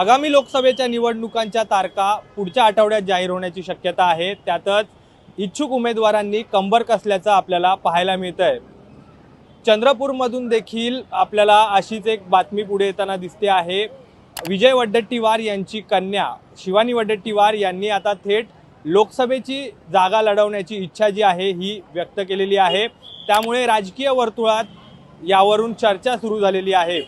आगामी लोकसभेच्या निवडणुकांच्या तारखा पुढच्या आठवड्यात जाहीर होण्याची शक्यता आहे. त्यातच इच्छुक उमेदवारांनी कंबर कसल्याचं आपल्याला पाहायला मिळत आहे चंद्रपूरमधून देखील आपल्याला अशीच एक बातमी पुढे येताना दिसते आहे. विजय वड्डट्टीवार यांची कन्या शिवानी वड्डट्टीवार यांनी आता थेट लोकसभेची जागा लढवण्याची इच्छा जी आहे ही व्यक्त केलेली आहे. त्यामुळे राजकीय वर्तुळात यावरून चर्चा सुरू झालेली आहे.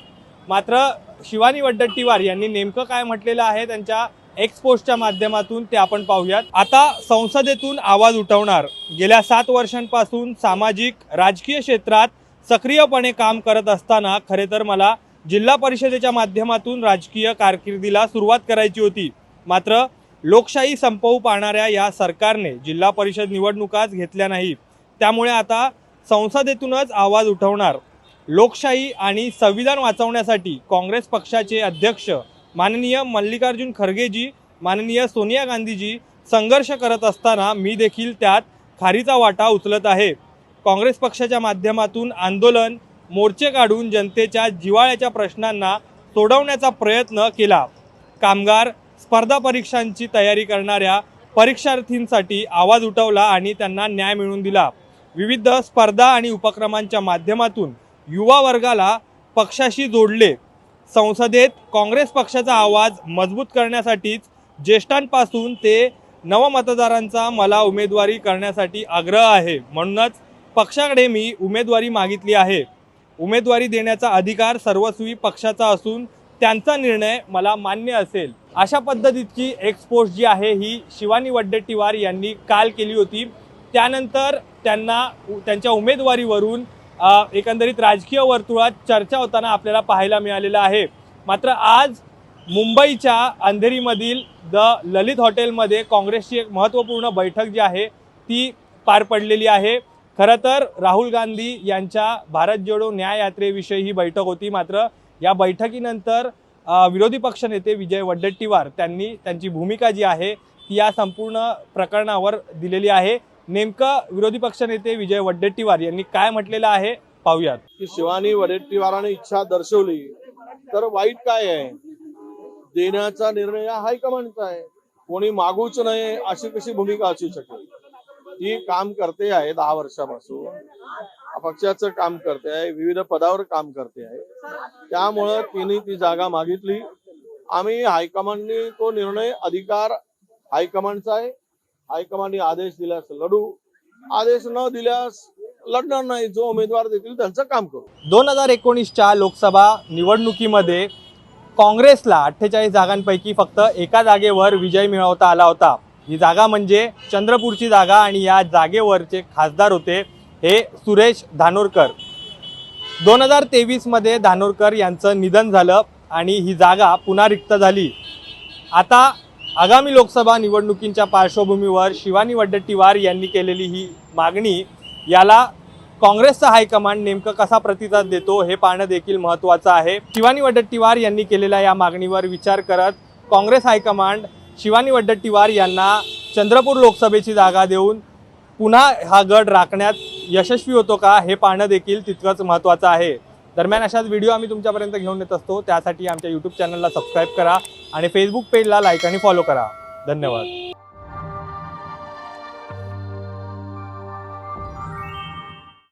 मात्र शिवानी वड्डट्टीवार यांनी नेमकं काय म्हटलेलं आहे त्यांच्या एक्सपोस्टच्या माध्यमातून ते आपण पाहूयात. आता संसदेतून आवाज उठवणार. गेल्या सात वर्षांपासून सामाजिक राजकीय क्षेत्रात सक्रियपणे काम करत असताना खरे तर मला जिल्हा परिषदेच्या माध्यमातून राजकीय कारकिर्दीला सुरुवात करायची होती. मात्र लोकशाही संपवू पाहणाऱ्या या सरकारने जिल्हा परिषद निवडणुकाच घेतल्या नाही त्यामुळे आता संसदेतूनच आवाज उठवणार. लोकशाही आणि संविधान वाचवण्यासाठी काँग्रेस पक्षाचे अध्यक्ष माननीय मल्लिकार्जुन खरगेजी माननीय सोनिया गांधीजी संघर्ष करत असताना मी देखील त्यात खारीचा वाटा उचलत आहे. काँग्रेस पक्षाच्या माध्यमातून आंदोलन मोर्चे काढून जनतेच्या जिवाळ्याच्या प्रश्नांना सोडवण्याचा प्रयत्न केला. कामगार स्पर्धा परीक्षांची तयारी करणाऱ्या परीक्षार्थींसाठी आवाज उठवला आणि त्यांना न्याय मिळवून दिला. विविध स्पर्धा आणि उपक्रमांच्या माध्यमातून युवा वर्गाला पक्षाशी जोडले. संसदेत काँग्रेस पक्षाचा आवाज मजबूत करण्यासाठीच ज्येष्ठांपासून ते नवमतदारांचा मला उमेदवारी करण्यासाठी आग्रह आहे. म्हणूनच पक्षाकडे मी उमेदवारी मागितली आहे. उमेदवारी देण्याचा अधिकार सर्वस्वी पक्षाचा असून त्यांचा निर्णय मला मान्य असेल. अशा पद्धतीची एक्सपोस्ट जी आहे ही शिवानी वड्डेट्टीवार यांनी काल केली होती. त्यानंतर त्यांना उ- त्यांच्या उमेदवारीवरून एकंदरीत राजकीय वर्तुळात चर्चा होताना आपल्याला पाहायला मिळालेलं आहे. मात्र आज मुंबईच्या अंधेरीमधील द ललित हॉटेलमध्ये काँग्रेसची एक महत्त्वपूर्ण बैठक जी आहे ती पार पडलेली आहे. खरं तर राहुल गांधी यांच्या भारत जोडो न्याय यात्रेविषयी ही बैठक होती. मात्र या बैठकीनंतर विरोधी पक्षनेते विजय वड्डेट्टीवार त्यांनी त्यांची भूमिका जी आहे ती या संपूर्ण प्रकरणावर दिलेली आहे. नेमकं विरोधी पक्षनेते विजय वड्डेट्टीवार यांनी काय म्हटलेलं आहे? पाहूयात. की शिवानी वडेट्टीवाराने इच्छा दर्शवली तर वाईट काय आहे? देण्याचा निर्णय हा हायकमांडचा आहे. कोणी मागूच नये अशी कशी भूमिका असू शकेल? ती काम करते आहे दहा वर्षापासून. पक्षाचं काम करते आहे विविध पदावर काम करते आहे. त्यामुळं तिने ती जागा मागितली. आम्ही हायकमांडनी तो निर्णय अधिकार हायकमांडचा आहे. हायकमांडने आदेश दिल्यास लढू आदेश न दिल्यास लढणार नाही जो उमेदवार देतील त्यांचं काम करू. दोन हजार एकोणीसच्या लोकसभा निवडणुकीमध्ये काँग्रेसला अठ्ठेचाळीस जागांपैकी फक्त एका जागेवर विजय मिळवता आला होता. ही जागा म्हणजे चंद्रपूरची जागा आणि या जागेवरचे खासदार होते हे सुरेश धानोरकर. दोन हजार तेवीसमध्ये धानोरकर यांचं निधन झालं आणि ही जागा पुन्हा रिक्त झाली. आता आगामी लोकसभा निवडणुकींच्या पार्श्वभूमीवर शिवानी वड्डेट्टीवार यांनी केलेली ही मागणी याला काँग्रेसचा हायकमांड नेमकं कसा प्रतिसाद देतो हे पाहणं देखील महत्त्वाचं आहे. शिवानी वड्डेट्टीवार यांनी केलेल्या या मागणीवर विचार करत काँग्रेस हायकमांड शिवानी वड्डेट्टीवार यांना चंद्रपूर लोकसभेची जागा देऊन पुन्हा हा गड राखण्यात यशस्वी होतो का हे पाहणं देखील तितकंच महत्त्वाचं आहे. दरम्यान अशाच व्हिडिओ आम्ही तुमच्यापर्यंत घेऊन येत असतो. त्यासाठी आमच्या यूट्यूब चॅनलला सबस्क्राईब करा आणि फेसबुक पेजला लाईक आणि फॉलो करा. धन्यवाद.